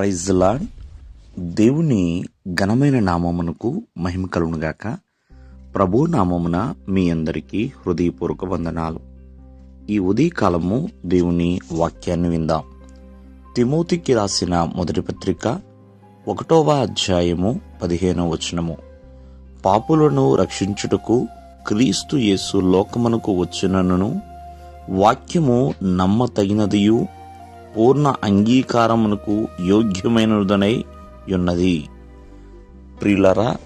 Praise lord దేవుని ఘనమైన నామమునకు మహిమ కలుగునుగాక. ప్రభు నామమున మీ అందరికీ హృదయపూర్వక వందనాలు. ఈ ఉదయకాలము దేవుని వాక్యాన్ని విందాం. తిమోతికి రాసిన మొదటి పత్రిక ఒకటవ అధ్యాయము పదిహేనవ వచనము. పాపులను రక్షించుటకు క్రీస్తు యేసు లోకమునకు వచ్చినను వాక్యము నమ్మతగినదియు పూర్ణ అంగీకారమునకు యోగ్యమైనదనై ఉన్నది. ప్రియులరా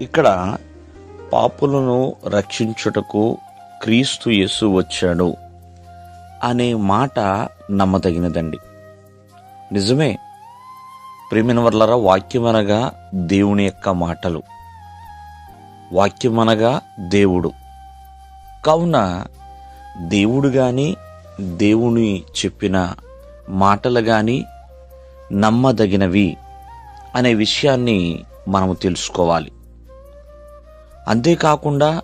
ఇక్కడ పాపులను రక్షించుటకు క్రీస్తు యేసు వచ్చాడు అనే మాట నమ్మదగినదండి. నిజమే ప్రేమినవర్లరా వాక్యమనగా దేవుని యొక్క మాటలు. వాక్యమనగా దేవుడు. కావున దేవుడు కానీ దేవుని చెప్పిన మాటలు గాని నమ్మదగినవి అనే విషయాన్ని మనము తెలుసుకోవాలి. అంతేకాకుండా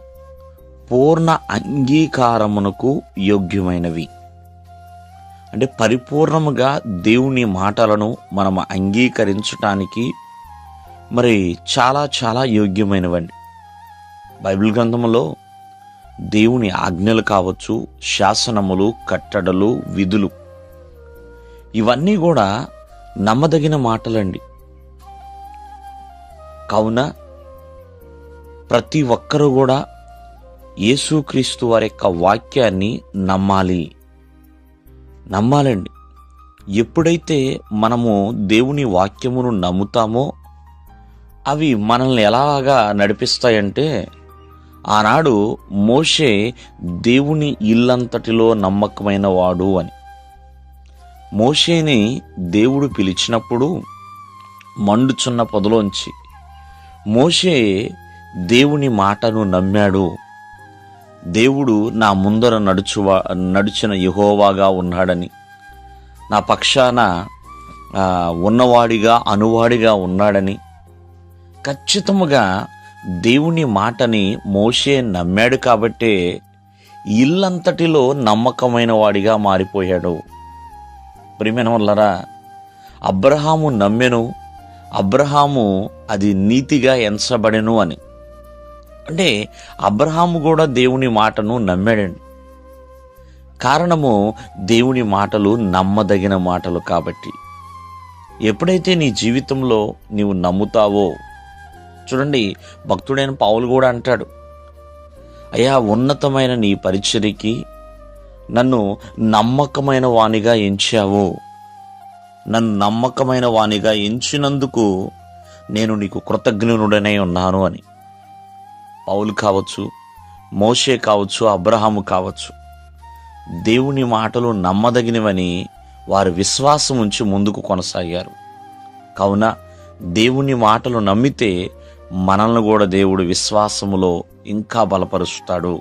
పూర్ణ అంగీకారమునకు యోగ్యమైనవి. అంటే పరిపూర్ణముగా దేవుని మాటలను మనం అంగీకరించటానికి మరి చాలా చాలా యోగ్యమైనవండి. బైబిల్ గ్రంథంలో దేవుని ఆజ్ఞలు కావచ్చు శాసనములు కట్టడలు విధులు ఇవన్నీ కూడా నమ్మదగిన మాటలండి. కావున ప్రతి ఒక్కరూ కూడా యేసుక్రీస్తు వారి యొక్క వాక్యాన్ని నమ్మాలి. నమ్మాలండి. ఎప్పుడైతే మనము దేవుని వాక్యమును నమ్ముతామో అవి మనల్ని ఎలాగా నడిపిస్తాయంటే ఆనాడు మోషే దేవుని ఇల్లంతటిలో నమ్మకమైన వాడు అని. మోషేని దేవుడు పిలిచినప్పుడు మండుచున్న పొదలోంచి మోషే దేవుని మాటను నమ్మాడు. దేవుడు నా ముందర నడుచువా నడిచిన యహోవాగా ఉన్నాడని. నా పక్షాన ఉన్నవాడిగా అనువాడిగా ఉన్నాడని. ఖచ్చితముగా దేవుని మాటని మోషే నమ్మాడు కాబట్టే ఇల్లంతటిలో నమ్మకమైన వాడిగా మారిపోయాడు. ప్రియమైన వల్లరా అబ్రహాము నమ్మెను అబ్రహాము అది నీతిగా ఎంచబడెను అని. అంటే అబ్రహాము కూడా దేవుని మాటను నమ్మాడండి. కారణము దేవుని మాటలు నమ్మదగిన మాటలు కాబట్టి. ఎప్పుడైతే నీ జీవితంలో నీవు నమ్ముతావో చూడండి భక్తుడైన పావులు కూడా అంటాడు అయ్యా ఉన్నతమైన నీ పరిచర్యకి నన్ను నమ్మకమైన వాణిగా ఎంచావు. నన్ను నమ్మకమైన వాణిగా ఎంచినందుకు నేను నీకు కృతజ్ఞనుడనై ఉన్నాను అని. పౌలు కావచ్చు మోషే కావచ్చు అబ్రహాము కావచ్చు దేవుని మాటలు నమ్మదగినవని వారు విశ్వాసం ఉంచి ముందుకు కొనసాగారు. కావున దేవుని మాటలు నమ్మితే మనల్ని కూడా దేవుడు విశ్వాసములో ఇంకా బలపరుస్తాడు.